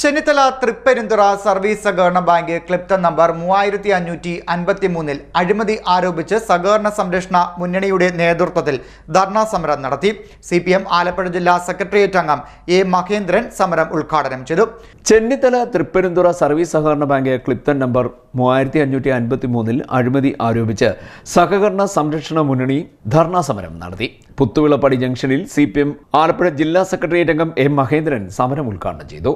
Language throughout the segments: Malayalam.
ചെന്നിത്തല തൃപ്പരിന്തുറ സർവീസ് സഹകരണ ബാങ്ക് ക്ലിപ്ത നമ്പർ മൂവായിരത്തി അഞ്ഞൂറ്റി അൻപത്തി മൂന്നിൽ അഴിമതി ആരോപിച്ച് സഹകരണ സംരക്ഷണ മുന്നണിയുടെ നേതൃത്വത്തിൽ ധർണാ സമരം നടത്തി. സി പി എം ആലപ്പുഴ ജില്ലാ സെക്രട്ടേറിയറ്റ് അംഗം എ മഹേന്ദ്രൻ സമരം ഉദ്ഘാടനം ചെയ്തു. ചെന്നിത്തല തൃപ്പരിന്തുറ സർവീസ് സഹകരണ ബാങ്ക് ക്ലിപ്തൻ നമ്പർ മൂവായിരത്തി അഞ്ഞൂറ്റി അൻപത്തി മൂന്നിൽ അഴിമതി ആരോപിച്ച് സഹകരണ സംരക്ഷണ മുന്നണി ധർണാ സമരം നടത്തി. പുത്തുവിളപ്പടി ജംഗ്ഷനിൽ സി പി എം ആലപ്പുഴ ജില്ലാ സെക്രട്ടേറിയറ്റ് അംഗം എം മഹേന്ദ്രൻ സമരം ഉദ്ഘാടനം ചെയ്തു.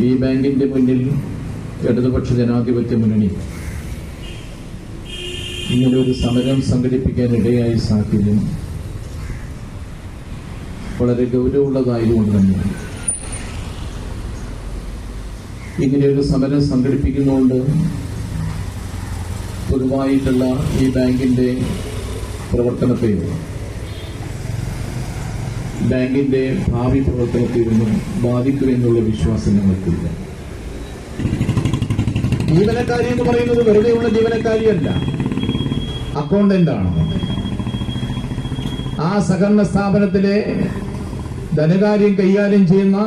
ഈ ബാങ്കിന്റെ മുന്നിൽ ഇടതുപക്ഷ ജനാധിപത്യ മുന്നണി ഇങ്ങനെ ഒരു സമരം സംഘടിപ്പിക്കാൻ ഇടയായ സാഹചര്യം വളരെ ഗൗരവമുള്ളതായതുകൊണ്ട് തന്നെയാണ്. ഇങ്ങനെ ഒരു സമരം സംഘടിപ്പിക്കുന്നതുകൊണ്ട് പൊതുവായിട്ടുള്ള ഈ ബാങ്കിന്റെ പ്രവർത്തനത്തെ ബാങ്കിന്റെ ഭാവി പ്രവർത്തനത്തെ ഒന്നും ബാധിക്കുമെന്നുള്ള വിശ്വാസം ഞങ്ങൾക്കില്ല. ജീവനക്കാരി എന്ന് പറയുന്നത് വെറുതെയുള്ള ജീവനക്കാരിയല്ല. അക്കൗണ്ടന്റ് ആണ് ആ സഹകരണ സ്ഥാപനത്തിലെ ധനകാര്യം കൈകാര്യം ചെയ്യുന്ന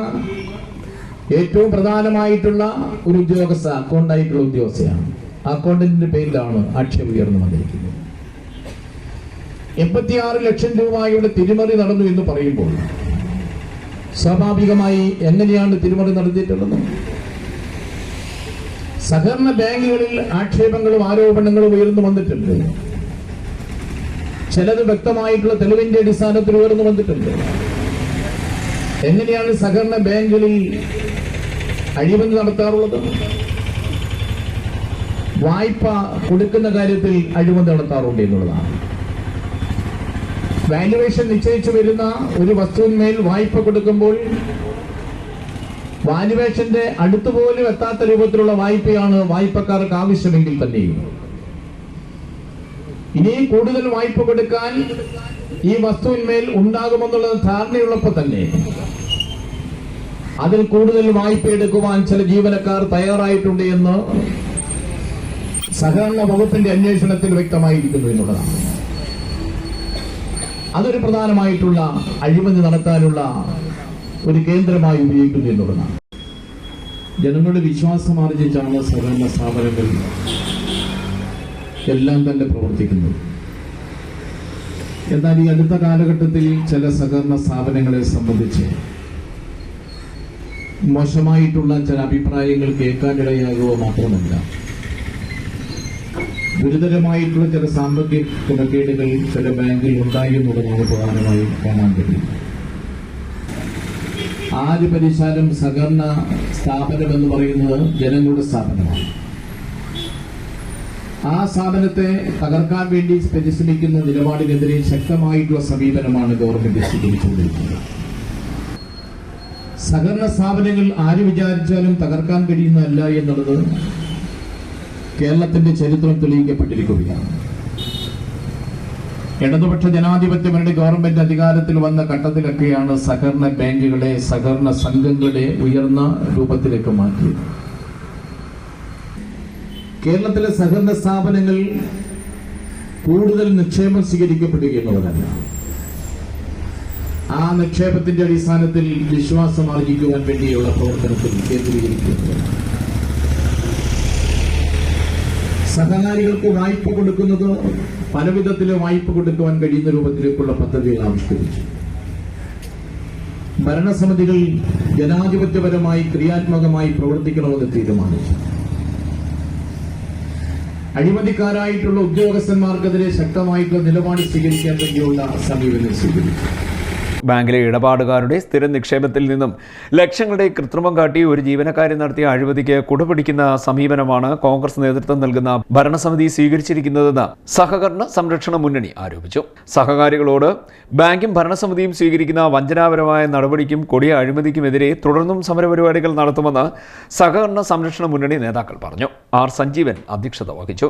ഏറ്റവും പ്രധാനമായിട്ടുള്ള ഒരു ഉദ്യോഗസ്ഥ അക്കൗണ്ടായിട്ടുള്ള ഉദ്യോഗസ്ഥയാണ്. അക്കൗണ്ടന്റിന്റെ പേരിലാണ് ആക്ഷേപം ഉയർന്നു വന്നിരിക്കുന്നത്. എൺപത്തിയാറ് ലക്ഷം രൂപയുടെ തിരിമറി നടന്നു എന്ന് പറയുമ്പോൾ സ്വാഭാവികമായി എങ്ങനെയാണ് തിരിമറി നടത്തിയിട്ടുള്ളത്? സഹകരണ ബാങ്കുകളിൽ ആക്ഷേപങ്ങളും ആരോപണങ്ങളും ഉയർന്നു വന്നിട്ടുണ്ട്. ചിലത് വ്യക്തമായിട്ടുള്ള തെളിവിന്റെ അടിസ്ഥാനത്തിൽ ഉയർന്നു വന്നിട്ടുണ്ട്. എങ്ങനെയാണ് സഹകരണ ബാങ്കുകളിൽ അഴിമതി നടത്താറുള്ളത്? വായ്പ കൊടുക്കുന്ന കാര്യത്തിൽ അഴിമതി നടത്താറുണ്ട് എന്നുള്ളതാണ്. വാല്യുവേഷൻ നിശ്ചയിച്ചു വരുന്ന ഒരു വസ്തുവിന്മേൽ വായ്പ കൊടുക്കുമ്പോൾ വാല്യുവേഷന്റെ അടുത്തുപോലും എത്താത്ത രൂപത്തിലുള്ള വായ്പയാണ് വായ്പക്കാർക്ക് ആവശ്യമെങ്കിൽ തന്നെയും. ഇനി കൂടുതൽ വായ്പ കൊടുക്കാൻ ഈ വസ്തുവിന്മേൽ ഉണ്ടാകുമെന്നുള്ള ധാരണയുള്ളപ്പോൾ തന്നെ അതിൽ കൂടുതൽ വായ്പ എടുക്കുവാൻ ചില ജീവനക്കാർ തയ്യാറായിട്ടുണ്ട് എന്ന് സഹകരണ വകുപ്പിന്റെ അന്വേഷണത്തിൽ വ്യക്തമായിരിക്കുന്നു എന്നുള്ളതാണ്. അതൊരു പ്രധാനമായിട്ടുള്ള അഴിമതി നടത്താനുള്ള ഒരു കേന്ദ്രമായി ഉപയോഗിക്കുന്നു എന്നുള്ളതാണ്. ജനങ്ങളുടെ വിശ്വാസം ആർജിച്ചാണ് സഹകരണ സ്ഥാപനങ്ങൾ എല്ലാം തന്നെ പ്രവർത്തിക്കുന്നത്. എന്നാൽ ഈ അടുത്ത കാലഘട്ടത്തിൽ ചില സഹകരണ സ്ഥാപനങ്ങളെ സംബന്ധിച്ച് മോശമായിട്ടുള്ള ചില അഭിപ്രായങ്ങൾ കേൾക്കാനിടയാകുക മാത്രമല്ല. ഗുരുതരമായിട്ടുള്ള ചില സാമ്പത്തിക ക്രമക്കേടുകൾ ചില ബാങ്കിൽ ഉണ്ടായി എന്നുള്ളതാണ് പ്രധാനമായും കാണാൻ കഴിയും ആദ്യ പരിശാലം സഹകരണ സ്ഥാപനം എന്ന് പറയുന്നത് ജനങ്ങളുടെ സ്ഥാപനമാണ്. ആ സ്ഥാപനത്തെ തകർക്കാൻ വേണ്ടി പരിശ്രമിക്കുന്ന നിലപാടിനെതിരെ ശക്തമായിട്ടുള്ള സമീപനമാണ് ഗവൺമെന്റ് സ്വീകരിച്ചുകൊണ്ടിരിക്കുന്നത്. സഹകരണ സ്ഥാപനങ്ങൾ ആര് വിചാരിച്ചാലും തകർക്കാൻ കഴിയുന്നതല്ല എന്നുള്ളത് കേരളത്തിന്റെ ചരിത്രം തെളിയിക്കപ്പെട്ടിരിക്കുകയാണ്. ഇടതുപക്ഷ ജനാധിപത്യങ്ങളുടെ ഗവൺമെന്റ് അധികാരത്തിൽ വന്ന ഘട്ടത്തിലൊക്കെയാണ് സഹകരണ ബാങ്കുകളെ സഹകരണ സംഘങ്ങളെ ഉയർന്ന രൂപത്തിലേക്ക് മാറ്റിയത്. കേരളത്തിലെ സഹകരണ സ്ഥാപനങ്ങൾ കൂടുതൽ നിക്ഷേപം സ്വീകരിക്കപ്പെടുകയെന്നുള്ളതല്ല ആ നിക്ഷേപത്തിന്റെ അടിസ്ഥാനത്തിൽ വിശ്വാസം ആർജിക്കുവാൻ വേണ്ടിയുള്ള പ്രവർത്തനത്തിൽ കേന്ദ്രീകരിക്കുന്നതാണ് സഹകാരികൾക്ക് വായ്പ കൊടുക്കുന്നത് പല വിധത്തിൽ വായ്പ കൊടുക്കുവാൻ കഴിയുന്ന രൂപത്തിലേക്കുള്ള പദ്ധതികൾ ആവിഷ്കരിച്ചു. ഭരണസമിതികൾ ജനാധിപത്യപരമായി ക്രിയാത്മകമായി പ്രവർത്തിക്കണമെന്ന് തീരുമാനിച്ചു. അഴിമതിക്കാരായിട്ടുള്ള ഉദ്യോഗസ്ഥന്മാർക്കെതിരെ ശക്തമായിട്ടുള്ള നിലപാട് സ്വീകരിക്കാൻ വേണ്ടിയുള്ള സമീപനം സ്വീകരിച്ചു. ബാങ്കിലെ ഇടപാടുകാരുടെ സ്ഥിര നിക്ഷേപത്തിൽ നിന്നും ലക്ഷങ്ങളുടെ കൃത്രിമം കാട്ടി ഒരു ജീവനക്കാരി നടത്തിയ അഴിമതിക്ക് കുടപിടിക്കുന്ന സമീപനമാണ് കോൺഗ്രസ് നേതൃത്വം നൽകുന്ന ഭരണസമിതി സ്വീകരിച്ചിരിക്കുന്നതെന്ന് സഹകരണ സംരക്ഷണ മുന്നണി ആരോപിച്ചു. സഹകാരികളോട് ബാങ്കും ഭരണസമിതിയും സ്വീകരിക്കുന്ന വഞ്ചനാപരമായ നടപടിക്കും കൊടിയ അഴിമതിക്കുമെതിരെ തുടർന്നും സമരപരിപാടികൾ നടത്തുമെന്ന് സഹകരണ സംരക്ഷണ മുന്നണി നേതാക്കൾ പറഞ്ഞു. ആർ സഞ്ജീവൻ അധ്യക്ഷത വഹിച്ചു.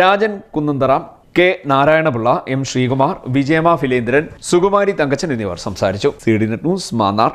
രാജൻ കുന്നന്തറ കെ. നാരായണപിള്ള എം. ശ്രീകുമാർ വിജയമാ ഫിലേന്ദ്രൻ സുകുമാരി തങ്കച്ചൻ എന്നിവർ സംസാരിച്ചു. C D net news Mannar.